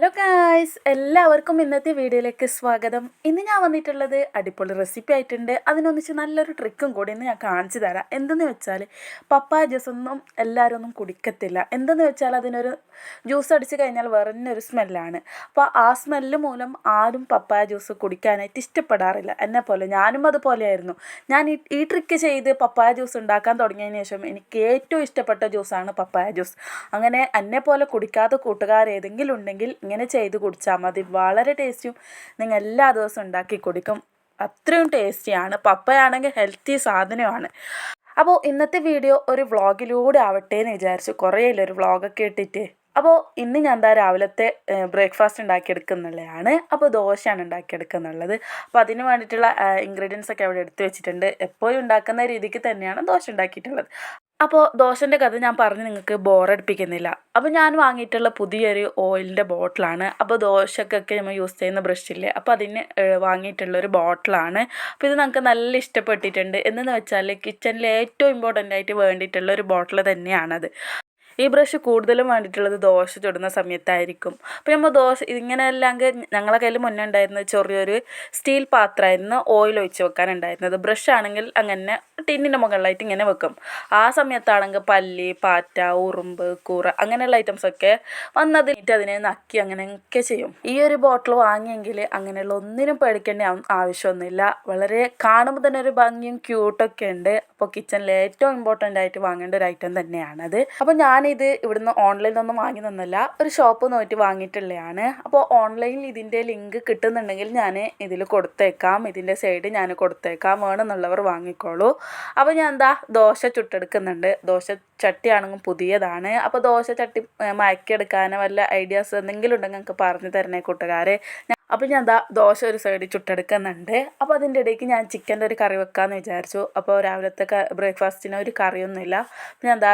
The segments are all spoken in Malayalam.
Hola, ഗായ്സ് എല്ലാവർക്കും ഇന്നത്തെ വീഡിയോയിലേക്ക് സ്വാഗതം. ഇന്ന് ഞാൻ വന്നിട്ടുള്ളത് അടിപൊളി റെസിപ്പി ആയിട്ടുണ്ട്. അതിനൊന്നിച്ച് നല്ലൊരു ട്രിക്കും കൂടി ഇന്ന് ഞാൻ കാണിച്ചു തരാം. എന്തെന്ന് വെച്ചാൽ പപ്പായ ജ്യൂസ് ഒന്നും എല്ലാവരും ഒന്നും കുടിക്കത്തില്ല. എന്തെന്ന് വെച്ചാൽ അതിനൊരു ജ്യൂസ് അടിച്ച് കഴിഞ്ഞാൽ വേറെ ഒരു സ്മെല്ലാണ് അപ്പോൾ ആ സ്മെല്ല് മൂലം ആരും പപ്പായ ജ്യൂസ് കുടിക്കാനായിട്ട് ഇഷ്ടപ്പെടാറില്ല. എന്നെ പോലെ ഞാനും അതുപോലെയായിരുന്നു. ഞാൻ ഈ ഈ ട്രിക്ക് ചെയ്ത് പപ്പായ ജ്യൂസ് ഉണ്ടാക്കാൻ തുടങ്ങിയതിന് ശേഷം എനിക്ക് ഏറ്റവും ഇഷ്ടപ്പെട്ട ജ്യൂസാണ് പപ്പായ ജ്യൂസ് അങ്ങനെ എന്നെ പോലെ കുടിക്കാത്ത കൂട്ടുകാർ ഏതെങ്കിലും ഉണ്ടെങ്കിൽ ഇങ്ങനെ ചെയ്ത് കുടിച്ചാൽ മതി. വളരെ ടേസ്റ്റിയും നിങ്ങൾ എല്ലാ ദിവസവും ഉണ്ടാക്കി കുടിക്കും. അത്രയും ടേസ്റ്റിയാണ്. പപ്പയാണെങ്കിൽ ഹെൽത്തി സാധനമാണ്. അപ്പോൾ ഇന്നത്തെ വീഡിയോ ഒരു വ്ളോഗിലൂടെ ആവട്ടെ എന്ന് വിചാരിച്ചു. കുറേയില്ല ഒരു വ്ളോഗൊക്കെ ഇട്ടിട്ട്. അപ്പോൾ ഇന്ന് ഞാൻ എന്താ രാവിലത്തെ ബ്രേക്ക്ഫാസ്റ്റ് ഉണ്ടാക്കിയെടുക്കുന്നുള്ളതാണ് അപ്പോൾ ദോശയാണ് ഉണ്ടാക്കിയെടുക്കുന്നുള്ളത് അപ്പോൾ അതിന് വേണ്ടിയിട്ടുള്ള ഇൻഗ്രീഡിയൻസ് ഒക്കെ അവിടെ എടുത്തു വെച്ചിട്ടുണ്ട്. എപ്പോഴും ഉണ്ടാക്കുന്ന രീതിക്ക് തന്നെയാണ് ദോശ ഉണ്ടാക്കിയിട്ടുള്ളത്. അപ്പോൾ ദോശന്റെ കഥ ഞാൻ പറഞ്ഞ് നിങ്ങൾക്ക് ബോറടിപ്പിക്കുന്നില്ല അപ്പോൾ ഞാൻ വാങ്ങിയിട്ടുള്ള പുതിയൊരു ഓയിലിന്റെ ബോട്ടിലാണ് അപ്പോൾ ദോശക്കൊക്കെ നമ്മൾ യൂസ് ചെയ്യുന്ന ബ്രഷില്ലേ അപ്പോൾ അതിന് വാങ്ങിയിട്ടുള്ള ഒരു ബോട്ടിലാണ് അപ്പോൾ ഇത് നമുക്ക് നല്ല ഇഷ്ടപ്പെട്ടിട്ടുണ്ട്. എന്തെന്ന് വെച്ചാൽ കിച്ചണിൽ ഏറ്റവും ഇമ്പോർട്ടന്റ് ആയിട്ട് വേണ്ടിയിട്ടുള്ള ഒരു ബോട്ടിൽ തന്നെയാണത്. ഈ ബ്രഷ് കൂടുതലും വേണ്ടിയിട്ടുള്ളത് ദോശ ചുടുന്ന സമയത്തായിരിക്കും. അപ്പോൾ നമ്മൾ ദോശ ഇങ്ങനെ അല്ലെങ്കിൽ ഞങ്ങളെ കയ്യിൽ മുന്നേ ഉണ്ടായിരുന്നത് ചെറിയൊരു സ്റ്റീൽ പാത്രമായിരുന്നു ഓയിൽ ഒഴിച്ച് വെക്കാനുണ്ടായിരുന്നത്. ബ്രഷ് ആണെങ്കിൽ അങ്ങനെ ടിന്നിന്റെ മുകളിലായിട്ട് ഇങ്ങനെ വെക്കും. ആ സമയത്താണെങ്കിൽ പല്ലി പാറ്റ ഉറുമ്പ് കൂറ അങ്ങനെയുള്ള ഐറ്റംസൊക്കെ വന്നതിനിട്ട് അതിനെ നക്കി അങ്ങനെയൊക്കെ ചെയ്യും. ഈ ഒരു ബോട്ടിൽ വാങ്ങിയെങ്കിൽ അങ്ങനെയുള്ള ഒന്നിനും പേടിക്കേണ്ട ആവശ്യമൊന്നുമില്ല. വളരെ കാണുമ്പോൾ തന്നെ ഒരു ഭംഗിയും ക്യൂട്ടൊക്കെ ഉണ്ട്. അപ്പോൾ കിച്ചണിൽ ഏറ്റവും ഇമ്പോർട്ടന്റ് ആയിട്ട് വാങ്ങേണ്ട ഒരു ഐറ്റം തന്നെയാണത് അപ്പോൾ ഞാനിത് ഇവിടുന്ന് ഓൺലൈനിൽ ഒന്നും വാങ്ങി തന്നല്ല ഒരു ഷോപ്പ് നോക്കി വാങ്ങിയിട്ടുള്ളതാണ് അപ്പോൾ ഓൺലൈനിൽ ഇതിന്റെ ലിങ്ക് കിട്ടുന്നുണ്ടെങ്കിൽ ഞാൻ ഇതിൽ കൊടുത്തേക്കാം. ഇതിന്റെ സൈഡ് ഞാൻ കൊടുത്തേക്കാം. വേണമെന്നുള്ളവർ വാങ്ങിക്കോളൂ. അപ്പോൾ ഞാൻ എന്താ ദോശ ചുട്ടെടുക്കുന്നുണ്ട്. ദോശ ചട്ടിയാണെങ്കിൽ പുതിയതാണ്. അപ്പോൾ ദോശ ചട്ടി മയക്കിയെടുക്കാൻ വല്ല ഐഡിയാസ് എന്തെങ്കിലും ഉണ്ടെങ്കിൽ നിങ്ങൾക്ക് പറഞ്ഞു തരണേ കൂട്ടുകാരെ. അപ്പോൾ ഞാൻ ദാ ദോശ ഒരു സൈഡിൽ ചുട്ടെടുക്കുന്നുണ്ട്. അപ്പോൾ അതിന്റെ ഇടയ്ക്ക് ഞാൻ ചിക്കന്റെ ഒരു കറി വെക്കാമെന്ന് വിചാരിച്ചു. അപ്പോൾ രാവിലത്തെ ബ്രേക്ക്ഫാസ്റ്റിന് ഒരു കറിയൊന്നുമില്ല. ഞാൻ ദാ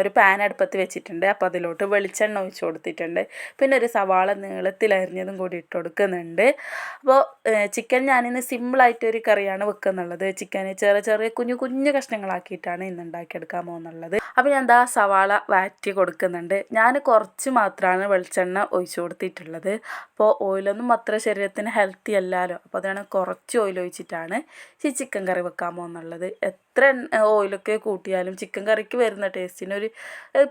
ഒരു പാൻ അടുപ്പത്ത് വെച്ചിട്ടുണ്ട്. അപ്പോൾ അതിലോട്ട് വെളിച്ചെണ്ണ ഒഴിച്ച് കൊടുത്തിട്ടുണ്ട്. പിന്നെ ഒരു സവാള നീളത്തിൽ അരിഞ്ഞതും കൂടി ഇട്ട് കൊടുക്കുന്നുണ്ട്. അപ്പോൾ ചിക്കൻ ഞാനിന്ന് സിമ്പിളായിട്ടൊരു കറിയാണ് വെക്കുന്നുള്ളത്. ചിക്കൻ ചെറിയ ചെറിയ കുഞ്ഞു കുഞ്ഞു കഷ്ണങ്ങളാക്കിയിട്ടാണ് ഇന്ന് ഉണ്ടാക്കിയെടുക്കാൻ പോകുന്നുള്ളത്. അപ്പോൾ ഞാൻ ദാ സവാള വാറ്റി കൊടുക്കുന്നുണ്ട്. ഞാൻ കുറച്ച് മാത്രമാണ് വെളിച്ചെണ്ണ ഒഴിച്ചു കൊടുത്തിട്ടുള്ളത്. അപ്പോൾ ഓയിലൊന്നും അത്ര ശരീരത്തിന് ഹെൽത്തി അല്ലല്ലോ അപ്പോൾ അതാണ് കുറച്ച് ഓയിൽ ഒഴിച്ചിട്ടാണ് ഈ ചിക്കൻ കറി വെക്കാൻ പോകുന്നുള്ളത് എത്ര ഓയിലൊക്കെ കൂട്ടിയാലും ചിക്കൻ കറിക്ക് വരുന്ന ടേസ്റ്റിനൊരു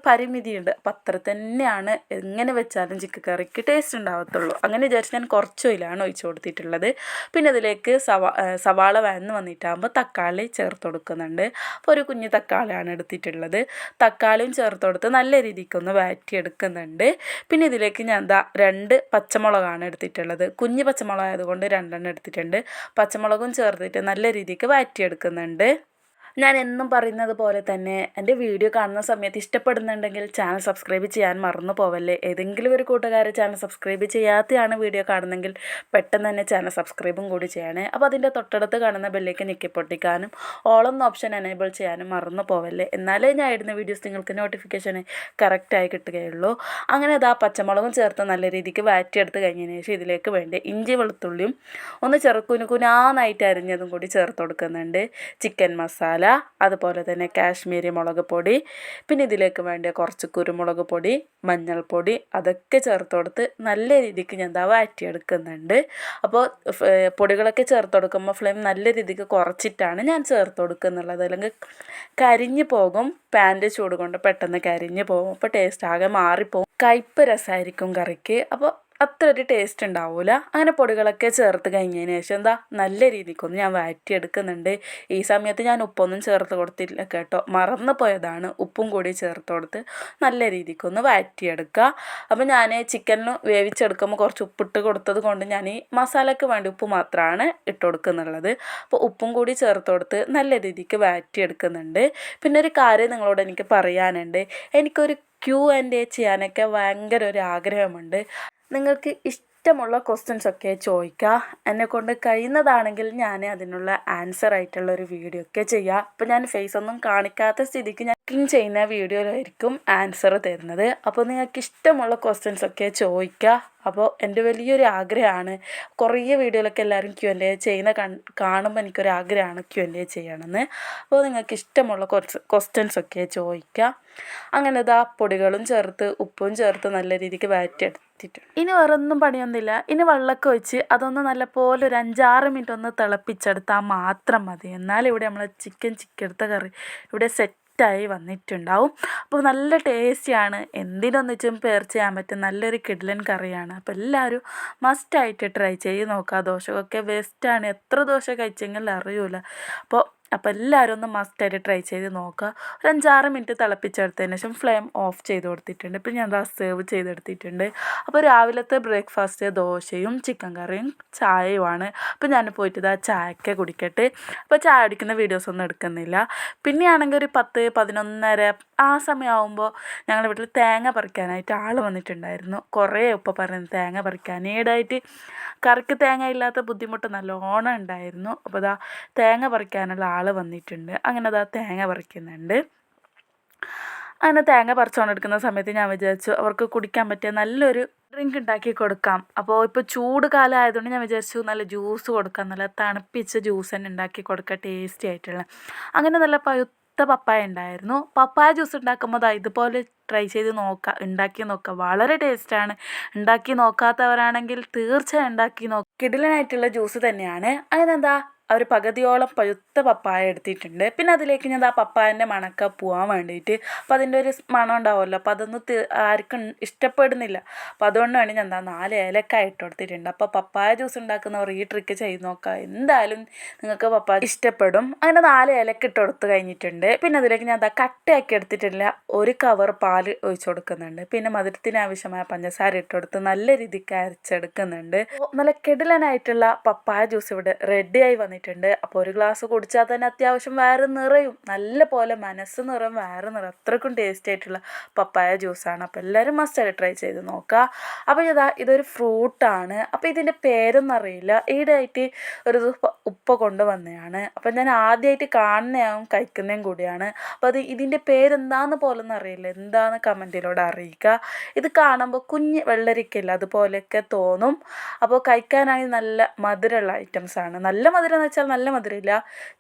പരിമിതിയുണ്ട്. അപ്പം അത്ര തന്നെയാണ് എങ്ങനെ വെച്ചാലും ചിക്കൻ കറിക്ക് ടേസ്റ്റ് ഉണ്ടാകത്തുള്ളൂ അങ്ങനെ വിചാരിച്ച് ഞാൻ കുറച്ച് ഓയിലാണ് ഒഴിച്ചു കൊടുത്തിട്ടുള്ളത്. പിന്നെ അതിലേക്ക് സവാ സവാള വഴന്ന് വന്നിട്ടാകുമ്പോൾ തക്കാളി ചേർത്ത് കൊടുക്കുന്നുണ്ട്. അപ്പോൾ ഒരു കുഞ്ഞ് തക്കാളിയാണ് എടുത്തിട്ടുള്ളത്. തക്കാളിയും ചേർത്ത് കൊടുത്ത് നല്ല രീതിക്കൊന്ന് വഴറ്റിയെടുക്കുന്നുണ്ട് പിന്നെ ഇതിലേക്ക് ഞാൻ എന്താ രണ്ട് പച്ചമുളകാണ് എടുത്തിട്ടുള്ളത്. കുഞ്ഞ് പച്ചമുളകായത് ആയതുകൊണ്ട് രണ്ടെണ്ണം എടുത്തിട്ടുണ്ട്. പച്ചമുളകും ചേർത്തിട്ട് നല്ല രീതിക്ക് വഴറ്റിയെടുക്കുന്നുണ്ട്. ഞാൻ എന്നും പറയുന്നത് പോലെ തന്നെ എന്റെ വീഡിയോ കാണുന്ന സമയത്ത് ഇഷ്ടപ്പെടുന്നുണ്ടെങ്കിൽ ചാനൽ സബ്സ്ക്രൈബ് ചെയ്യാൻ മറന്നു പോവല്ലേ? ഏതെങ്കിലും ഒരു കൂട്ടുകാർ ചാനൽ സബ്സ്ക്രൈബ് ചെയ്യാത്തയാണ് വീഡിയോ കാണുന്നെങ്കിൽ പെട്ടെന്ന് തന്നെ ചാനൽ സബ്സ്ക്രൈബും കൂടി ചെയ്യണേ. അപ്പോൾ അതിന്റെ തൊട്ടടുത്ത് കാണുന്ന ബെല്ലേക്ക് ഞെക്കിപ്പൊട്ടിക്കാനും ഓളം ഓപ്ഷൻ എനേബിൾ ചെയ്യാനും മറന്നു പോവല്ലേ? എന്നാലേ ഞാൻ ഇടുന്ന വീഡിയോസ് നിങ്ങൾക്ക് നോട്ടിഫിക്കേഷൻ കറക്റ്റായി കിട്ടുകയുള്ളൂ. അങ്ങനെ അത് ആ പച്ചമുളകും ചേർത്ത് നല്ല രീതിക്ക് വാറ്റിയെടുത്ത് കഴിഞ്ഞതിന് ശേഷം ഇതിലേക്ക് വേണ്ടി ഇഞ്ചി വെളുത്തുള്ളിയും ഒന്ന് ചെറുക്കുനു കുനാന്നായിട്ട് അരിഞ്ഞതും കൂടി ചേർത്ത് കൊടുക്കുന്നുണ്ട്. ചിക്കൻ മസാല മസാല അതുപോലെ തന്നെ കാശ്മീരി മുളക് പൊടി പിന്നെ ഇതിലേക്ക് വേണ്ട കുറച്ച് കുരുമുളക് പൊടി മഞ്ഞൾപ്പൊടി അതൊക്കെ ചേർത്ത് കൊടുത്ത് നല്ല രീതിക്ക് ഞാൻ എന്താ വാറ്റിയെടുക്കുന്നുണ്ട് അപ്പോൾ പൊടികളൊക്കെ ചേർത്ത് കൊടുക്കുമ്പോൾ ഫ്ലെയിം നല്ല രീതിക്ക് കുറച്ചിട്ടാണ് ഞാൻ ചേർത്ത് കൊടുക്കുന്നുള്ളത്. അല്ലെങ്കിൽ കരിഞ്ഞു പോകും പാന്റെ ചൂട് കൊണ്ട് പെട്ടെന്ന് കരിഞ്ഞു പോകും അപ്പോൾ ടേസ്റ്റ് ആകെ മാറിപ്പോകും കയ്പ്പ് രസമായിരിക്കും കറിക്ക്. അപ്പോൾ അത്ര ഒരു ടേസ്റ്റ് ഉണ്ടാവില്ല അങ്ങനെ പൊടികളൊക്കെ ചേർത്ത് കഴിഞ്ഞതിന് ശേഷം എന്താ നല്ല രീതിക്കൊന്ന് ഞാൻ വഴറ്റിയെടുക്കുന്നുണ്ട്. ഈ സമയത്ത് ഞാൻ ഉപ്പൊന്നും ചേർത്ത് കൊടുത്തില്ല കേട്ടോ. മറന്നു പോയതാണ് ഉപ്പും കൂടി ചേർത്ത് കൊടുത്ത് നല്ല രീതിക്കൊന്ന് വഴറ്റിയെടുക്കുക. അപ്പോൾ ഞാൻ ചിക്കനിന് വേവിച്ചെടുക്കുമ്പോൾ കുറച്ച് ഉപ്പിട്ട് കൊടുത്തത് കൊണ്ട് ഞാൻ ഈ മസാലയ്ക്ക് വേണ്ടി ഉപ്പ് മാത്രമാണ് ഇട്ട് കൊടുക്കുന്നുള്ളത്. അപ്പോൾ ഉപ്പും കൂടി ചേർത്ത് കൊടുത്ത് നല്ല രീതിക്ക് വഴറ്റിയെടുക്കുന്നുണ്ട്. പിന്നെ ഒരു കാര്യം നിങ്ങളോട് എനിക്ക് പറയാനുണ്ട്. എനിക്കൊരു ക്യൂ ആൻഡ് എ ചെയ്യാനൊക്കെ ഭയങ്കര ഒരു ആഗ്രഹമുണ്ട്. നിങ്ങൾക്ക് ഇഷ്ടമുള്ള ക്വസ്റ്റ്യൻസ് ഒക്കെ ചോദിക്കുക. എന്നെക്കൊണ്ട് കഴിയുന്നതാണെങ്കിൽ ഞാൻ അതിനുള്ള ആൻസർ ആയിട്ടുള്ള ഒരു വീഡിയോ ഒക്കെ ചെയ്യുക അപ്പോൾ ഞാൻ ഫേസ് ഒന്നും കാണിക്കാത്ത സ്ഥിതിക്ക് ഞാൻ കുക്കിംഗ് ചെയ്യുന്ന വീഡിയോയിലായിരിക്കും ആൻസർ തരുന്നത്. അപ്പോൾ നിങ്ങൾക്ക് ഇഷ്ടമുള്ള ക്വസ്റ്റ്യൻസ് ഒക്കെ ചോദിക്കുക. അപ്പോൾ എന്റെ വലിയൊരു ആഗ്രഹമാണ്. കുറേ വീഡിയോയിലൊക്കെ എല്ലാവരും ക്യു എന്റെ ചെയ്യുന്ന കാണുമ്പോൾ എനിക്കൊരു ആഗ്രഹമാണ് ക്യു എന്റെ ചെയ്യണമെന്ന്. അപ്പോൾ നിങ്ങൾക്ക് ഇഷ്ടമുള്ള കുറച്ച് ക്വസ്റ്റ്യൻസ് ഒക്കെ ചോദിക്കുക. അങ്ങനെ ഇതാ പൊടികളും ചേർത്ത് ഉപ്പും ചേർത്ത് നല്ല രീതിക്ക് വഴറ്റിയെടുത്ത് എടുത്തിട്ടുണ്ട് ഇനി വേറെ ഒന്നും പണിയൊന്നുമില്ല. ഇനി വെള്ളമൊക്കെ ഒഴിച്ച് അതൊന്ന് നല്ലപോലെ ഒരു അഞ്ചാറ് മിനിറ്റ് ഒന്ന് തിളപ്പിച്ചെടുത്താൽ മാത്രം മതി. എന്നാൽ ഇവിടെ നമ്മൾ ചിക്കൻ ചിക്കെടുത്ത കറി ഇവിടെ സെറ്റ് സെറ്റായി വന്നിട്ടുണ്ടാവും. അപ്പോൾ നല്ല ടേസ്റ്റിയാണ്. എന്തിനൊന്നിച്ചും പേർ ചെയ്യാൻ പറ്റും. നല്ലൊരു കിഡ്ലൻ കറിയാണ്. അപ്പോൾ എല്ലാവരും മസ്റ്റായിട്ട് ട്രൈ ചെയ്ത് നോക്കുക ദോശയൊക്കെ വേസ്റ്റാണ് എത്ര ദോശ കഴിച്ചെങ്കിൽ അറിയൂല. അപ്പോൾ അപ്പോൾ എല്ലാവരും ഒന്ന് മസ്റ്റായിട്ട് ട്രൈ ചെയ്ത് നോക്കുക ഒരു അഞ്ചാറ് മിനിറ്റ് തിളപ്പിച്ചെടുത്തതിന് ശേഷം ഫ്ലെയിം ഓഫ് ചെയ്ത് കൊടുത്തിട്ടുണ്ട്. ഇപ്പം ഞാൻ അതാ സെർവ് ചെയ്തെടുത്തിട്ടുണ്ട്. അപ്പോൾ രാവിലത്തെ ബ്രേക്ക്ഫാസ്റ്റ് ദോശയും ചിക്കൻ കറിയും ചായയുമാണ്. അപ്പോൾ ഞാൻ പോയിട്ട് ഇതാ ചായക്കെ കുടിക്കട്ടെ. അപ്പോൾ ചായ കുടിക്കുന്ന വീഡിയോസ് ഒന്നും എടുക്കുന്നില്ല. പിന്നെയാണെങ്കിൽ ഒരു പത്ത് പതിനൊന്നര ആ സമയമാകുമ്പോൾ ഞങ്ങളുടെ വീട്ടിൽ തേങ്ങ പറിക്കാനായിട്ട് ആൾ വന്നിട്ടുണ്ടായിരുന്നു. കുറേ ഉപ്പ പറയുന്നു തേങ്ങ പറിക്കാൻ. ഈടായിട്ട് കറിക്ക് തേങ്ങ ഇല്ലാത്ത ബുദ്ധിമുട്ട് നല്ലോണം ഉണ്ടായിരുന്നു. അപ്പോൾ ഇതാ തേങ്ങ പറിക്കാനുള്ള ആൾ വന്നിട്ടുണ്ട്. അങ്ങനെ അതാ തേങ്ങ പറിക്കുന്നുണ്ട്. അങ്ങനെ തേങ്ങ പറിച്ചുകൊണ്ടെടുക്കുന്ന സമയത്ത് ഞാൻ വിചാരിച്ചു അവർക്ക് കുടിക്കാൻ പറ്റിയ നല്ലൊരു ഡ്രിങ്ക് ഉണ്ടാക്കി കൊടുക്കാം. അപ്പോൾ ഇപ്പോൾ ചൂട് കാലം ആയതുകൊണ്ട് ഞാൻ വിചാരിച്ചു നല്ല ജ്യൂസ് കൊടുക്കാം. നല്ല തണുപ്പിച്ച ജ്യൂസ് തന്നെ ഉണ്ടാക്കി കൊടുക്കുക ടേസ്റ്റി ആയിട്ടുള്ള. അങ്ങനെ നല്ല പഴുത്ത പപ്പായ ഉണ്ടായിരുന്നു. പപ്പായ ജ്യൂസ് ഉണ്ടാക്കുമ്പോൾ ഇതുപോലെ ട്രൈ ചെയ്ത് നോക്കുക ഉണ്ടാക്കി നോക്കുക വളരെ ടേസ്റ്റാണ് ഉണ്ടാക്കി നോക്കാത്തവരാണെങ്കിൽ തീർച്ചയായും ഉണ്ടാക്കി നോക്കുക കിടിലനായിട്ടുള്ള ജ്യൂസ് തന്നെയാണ്. അതിനെന്താ? ഒരു പകുതിയോളം പഴുത്ത പപ്പായ എടുത്തിട്ടുണ്ട്. പിന്നെ അതിലേക്ക് ഞാൻ ആ പപ്പായന്റെ മണക്ക പോകാൻ വേണ്ടിയിട്ട് അപ്പോൾ അതിന്റെ ഒരു മണം ഉണ്ടാവുമല്ലോ. അപ്പോൾ അതൊന്നും ആർക്കും ഇഷ്ടപ്പെടുന്നില്ല. അപ്പോൾ അതുകൊണ്ടാണ് ഞാൻ എന്താ നാല് ഏലക്കായ ഇട്ട് കൊടുത്തിട്ടുണ്ട്. അപ്പോൾ പപ്പായ ജ്യൂസ് ഉണ്ടാക്കുന്നവർ ഈ ട്രിക്ക് ചെയ്ത് നോക്കുക എന്തായാലും നിങ്ങൾക്ക് പപ്പായ ഇഷ്ടപ്പെടും. അങ്ങനെ നാല് ഏലക്ക ഇട്ട് കൊടുത്ത് കഴിഞ്ഞിട്ടുണ്ട്. പിന്നെ അതിലേക്ക് ഞാൻ എന്താ കട്ടയാക്കി എടുത്തിട്ടില്ല ഒരു കവർ പാൽ ഒഴിച്ചു കൊടുക്കുന്നുണ്ട്. പിന്നെ മധുരത്തിന് ആവശ്യമായ പഞ്ചസാര ഇട്ട് കൊടുത്ത് നല്ല രീതിക്ക് അരച്ചെടുക്കുന്നുണ്ട്. നല്ല കിടിലനായിട്ടുള്ള പപ്പായ ജ്യൂസ് ഇവിടെ റെഡിയായി വന്നിട്ടുണ്ട്. അപ്പോൾ ഒരു ഗ്ലാസ് കുടിച്ചാൽ തന്നെ അത്യാവശ്യം വയറ് നിറയും. നല്ല പോലെ മനസ്സ് നിറയും വയറ് നിറയും. അത്രക്കും ടേസ്റ്റ് ആയിട്ടുള്ള പപ്പായ ജ്യൂസാണ് അപ്പോൾ എല്ലാവരും മസ്റ്റായിട്ട് ട്രൈ ചെയ്ത് നോക്കുക അപ്പോൾ ഇതാ ഇതൊരു ഫ്രൂട്ടാണ് അപ്പോൾ ഇതിന്റെ പേരൊന്നും അറിയില്ല. ഈടായിട്ട് ഒരു ഉപ്പ- ഉപ്പ കൊണ്ടുവന്നതാണ് അപ്പോൾ ഞാൻ ആദ്യമായിട്ട് കാണുന്നതും കഴിക്കുന്നതും കൂടിയാണ്. അപ്പോൾ അത് ഇതിന്റെ പേരെന്താന്ന് പോലൊന്നും അറിയില്ല. എന്താന്ന് കമന്റിലൂടെ അറിയിക്കുക ഇത് കാണുമ്പോൾ കുഞ്ഞ് വെള്ളരിക്കല്ല അതുപോലെയൊക്കെ തോന്നും. അപ്പോൾ കഴിക്കാനായി നല്ല മധുരമുള്ള ഐറ്റംസ് ആണ്. നല്ല മധുരം എന്ന് വെച്ചാൽ നല്ല മധുരമില്ല.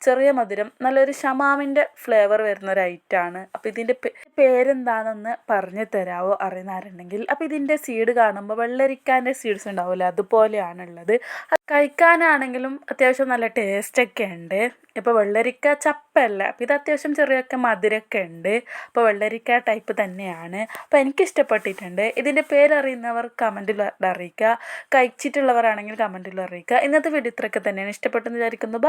ചെറിയ മധുരം. നല്ലൊരു ഷമാമിന്റെ ഫ്ലേവർ വരുന്ന ഒരു ഐറ്റമാണ് അപ്പോൾ ഇതിന്റെ പേരെന്താണെന്ന് പറഞ്ഞു തരാമോ അറിയുന്ന ആരുണ്ടെങ്കിൽ. അപ്പോൾ ഇതിന്റെ സീഡ് കാണുമ്പോൾ വെള്ളരിക്കാന്റെ സീഡ്സ് ഉണ്ടാവില്ല അതുപോലെയാണുള്ളത്. അത് കഴിക്കാനാണെങ്കിലും അത്യാവശ്യം നല്ല ടേസ്റ്റൊക്കെ ഉണ്ട്. ഇപ്പോൾ വെള്ളരിക്ക ചപ്പല്ല. അപ്പോൾ ഇത് അത്യാവശ്യം ചെറിയൊക്കെ മധുരമൊക്കെ ഉണ്ട്. അപ്പോൾ വെള്ളരിക്ക ടൈപ്പ് തന്നെയാണ്. അപ്പോൾ എനിക്ക് ഇഷ്ടപ്പെട്ടിട്ടുണ്ട് ഇതിന്റെ പേരറിയുന്നവർ കമന്റിൽ അറിയിക്കുക. കഴിച്ചിട്ടുള്ളവരാണെങ്കിൽ കമന്റിൽ അറിയിക്കുക. ഇന്നത്തെ വീഡിയോ ഇത്രയൊക്കെ തന്നെയാണ്. ഇഷ്ടപ്പെട്ടെന്ന് വിചാരിക്കുന്നു.